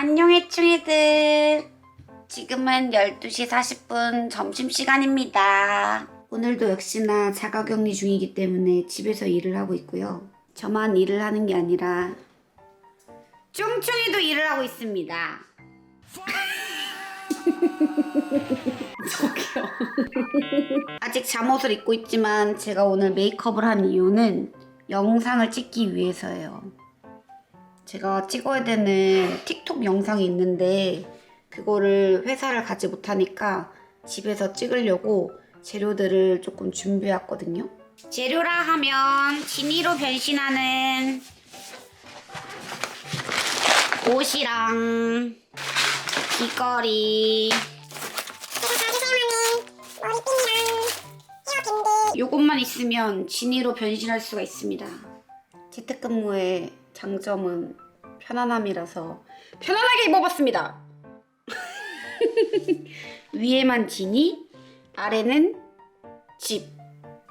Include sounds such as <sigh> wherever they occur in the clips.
안녕 해충이들. 지금은 12시 40분 점심시간입니다. 오늘도 역시나 자가격리 중이기 때문에 집에서 일을 하고 있고요. 저만 일을 하는 게 아니라 쫑쫑이도 일을 하고 있습니다. <laughs> 저기요. 아직 잠옷을 입고 있지만 제가 오늘 메이크업을 한 이유는 영상을 찍기 위해서예요 제가 찍어야 되는 틱톡 영상이 있는데 그거를 회사를 가지 못하니까 집에서 찍으려고 재료들을 조금 준비했거든요. 재료라 하면 지니로 변신하는 옷이랑 귀걸이 요것만 있으면 지니로 변신할 수가 있습니다. 재택근무의 장점은 편안함이라서 편안하게 입어봤습니다. <laughs> 위에만 지니, 아래는 집.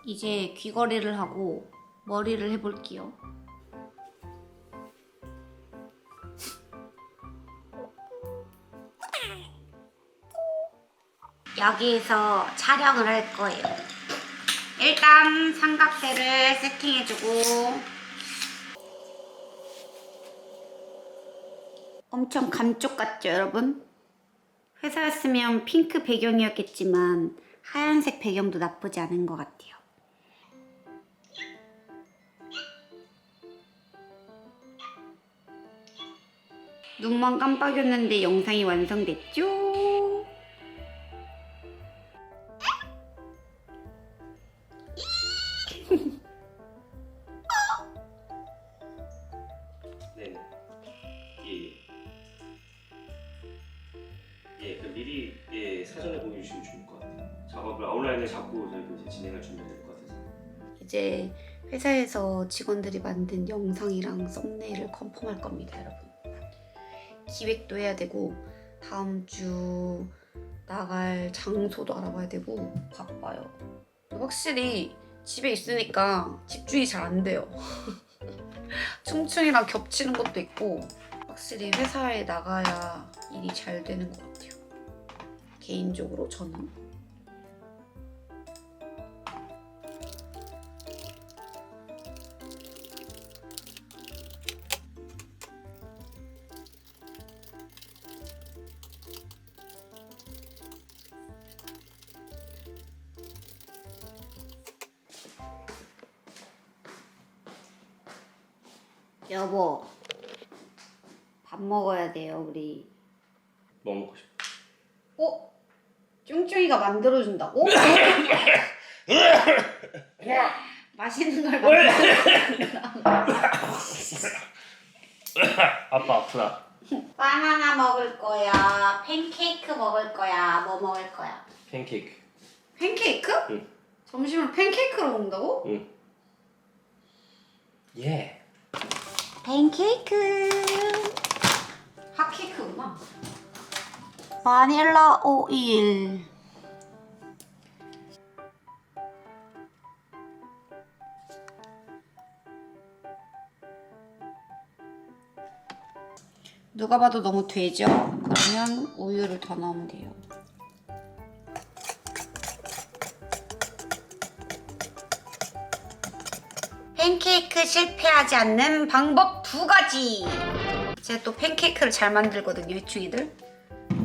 이제 귀걸이를 하고 머리를 해볼게요. 여기에서 촬영을 할 거예요. 일단 삼각대를 세팅해주고 엄청 감쪽 같죠, 여러분? 회사였으면 핑크 배경이었겠지만 하얀색 배경도 나쁘지 않은 것 같아요. 눈만 깜빡였는데 영상이 완성됐죠? 이제 회사에서 직원들이 만든 영상이랑 썸네일을 컨펌할 겁니다, 여러분. 기획도 해야 되고 다음 주 나갈 장소도 알아봐야 되고 바빠요. 확실히 집에 있으니까 집중이 잘 안 돼요. <laughs> 충충이랑 겹치는 것도 있고 확실히 회사에 나가야 일이 잘 되는 것 같아요. 개인적으로 저는. 여보, 밥 먹어야 돼요, 우리. 뭐 먹고 싶어? 어? 쫑쫑이가 만들어준다고? <laughs> 맛있는 걸 만들어. <laughs> 아빠 아프다. 바나나 먹을 거야. 팬케이크 먹을 거야. 뭐 먹을 거야? 팬케이크. 팬케이크? 응. 점심을 팬케이크로 먹는다고? 응. 예. 팬케이크. 핫케이크구나. 바닐라 오일. 누가 봐도 너무 되죠? 그러면 우유를 더 넣으면 돼요. 팬케이크 실패하지 않는 방법 두 가지. 제가 또 팬케이크를 잘 만들거든요, 해충이들.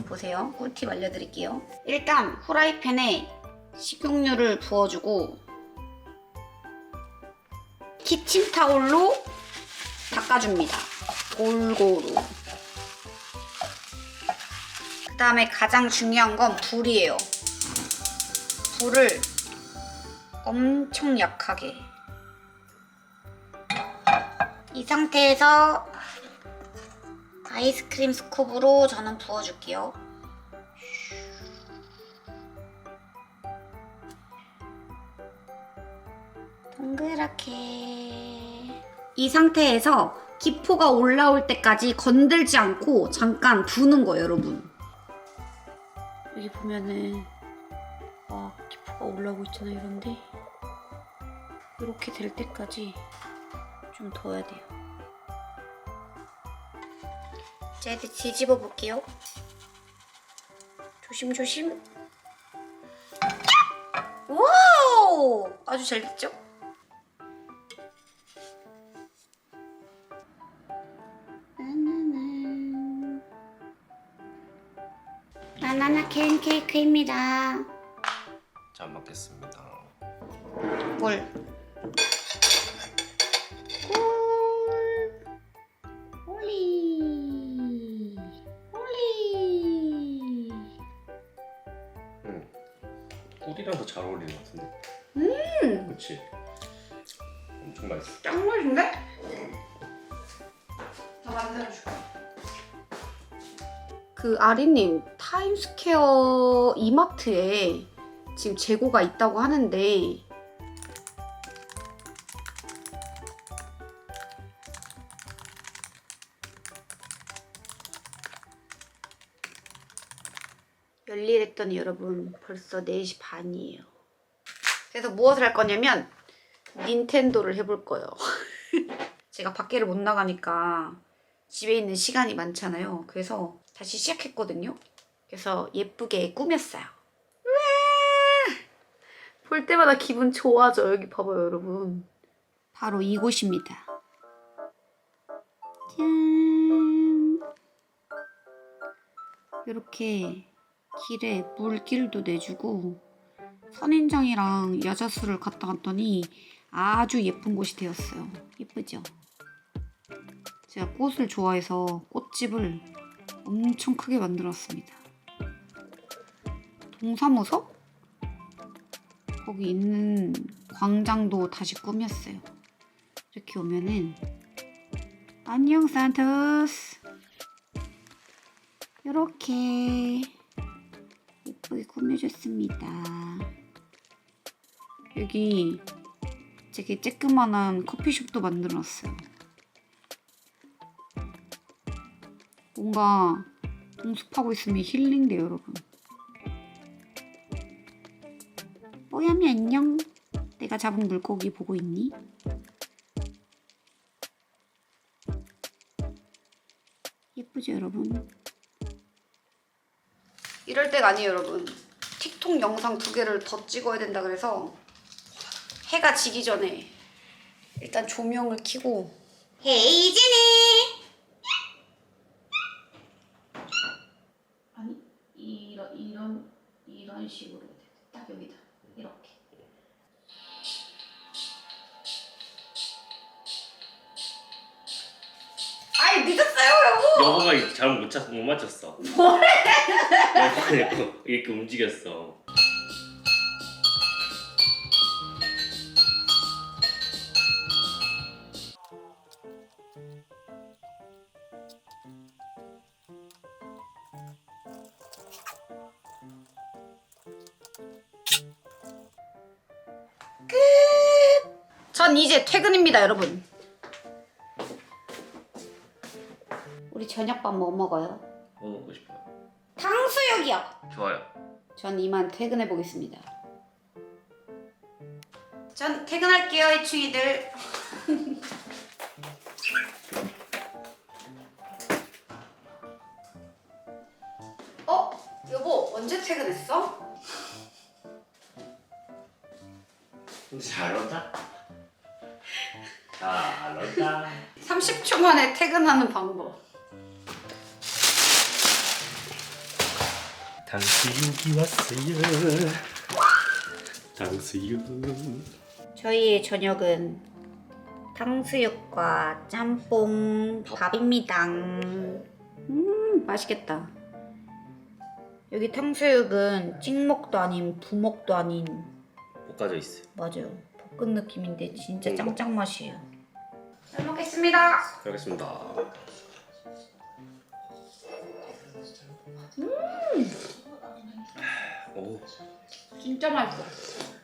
보세요. 꿀팁 알려드릴게요. 일단 후라이팬에 식용유를 부어주고 키친타올로 닦아줍니다. 골고루. 그 다음에 가장 중요한 건 불이에요. 불을 엄청 약하게. 이 상태에서 아이스크림 스쿱으로 저는 부어줄게요. 동그랗게. 이 상태에서 기포가 올라올 때까지 건들지 않고 잠깐 부는 거예요, 여러분. 여기 보면은 막 기포가 올라오고 있잖아요, 이런데. 이렇게 될 때까지 좀 둬야 돼요. 자, 이제 뒤집어 볼게요. 조심조심. 와우! 아주 잘 됐죠? 바나나. 바나나 캔 케이크입니다. 잘 먹겠습니다. 뭘? 그렇지. 엄청 맛있어. 짱 맛있는데? 더 만들어줄게. 그 아리님 타임스퀘어 이마트에 지금 재고가 있다고 하는데 열일했더니 여러분 벌써 4시 반이에요. 그래서 무엇을 할 거냐면 닌텐도를 해볼 거예요. <laughs> 제가 밖에를 못 나가니까 집에 있는 시간이 많잖아요. 그래서 다시 시작했거든요. 그래서 예쁘게 꾸몄어요. 우와! 볼 때마다 기분 좋아져. 여기 봐봐요, 여러분. 바로 이곳입니다. 짠. 이렇게 길에 물길도 내주고 선인장이랑 야자수를 갖다 놨더니 아주 예쁜 곳이 되었어요. 예쁘죠? 제가 꽃을 좋아해서 꽃집을 엄청 크게 만들었습니다. 동사무소? 거기 있는 광장도 다시 꾸몄어요. 이렇게 오면은 안녕 산토스 이렇게 예쁘게 꾸며줬습니다. 여기 되게 쬐끄만한 커피숍도 만들어놨어요. 뭔가 동숲하고 있으면 힐링돼요, 여러분. 뽀야미 안녕. 내가 잡은 물고기 보고 있니? 예쁘죠, 여러분? 이럴 때가 아니에요, 여러분. 틱톡 영상 두 개를 더 찍어야 된다 그래서 해가 지기 전에 일단 조명을 켜고 헤이진이 아니 이런 이런 이런 식으로. 딱 여기다 이렇게 아이 늦었어요 여보 여보가 잘못 못, 찾- 못 맞췄어. 뭐래? 여보가 이렇게, 이렇게 움직였어. 전 이제 퇴근입니다 여러분 우리 저녁밥 뭐 먹어요? 뭐 먹고 싶어요? 탕수육이요 좋아요. 전 이만 퇴근해 보겠습니다. 전 퇴근할게요, 이충이들. <laughs> 어? 여보, 언제 퇴근했어? 근데 잘 온다. 잘 온다. 30초 만에 퇴근하는 방법. 당수육이 왔어요. 당수육. 저희의 저녁은 탕수육과 짬뽕 밥입니다. 음, 맛있겠다. 여기 탕수육은 찍먹도 아닌 부먹도 아닌 볶아져 있어요. 맞아요. 볶은 느낌인데 진짜 음. 짱짱 맛이에요. 잘 먹겠습니다. 알겠습니다. 오. 진짜 맛있어. 어.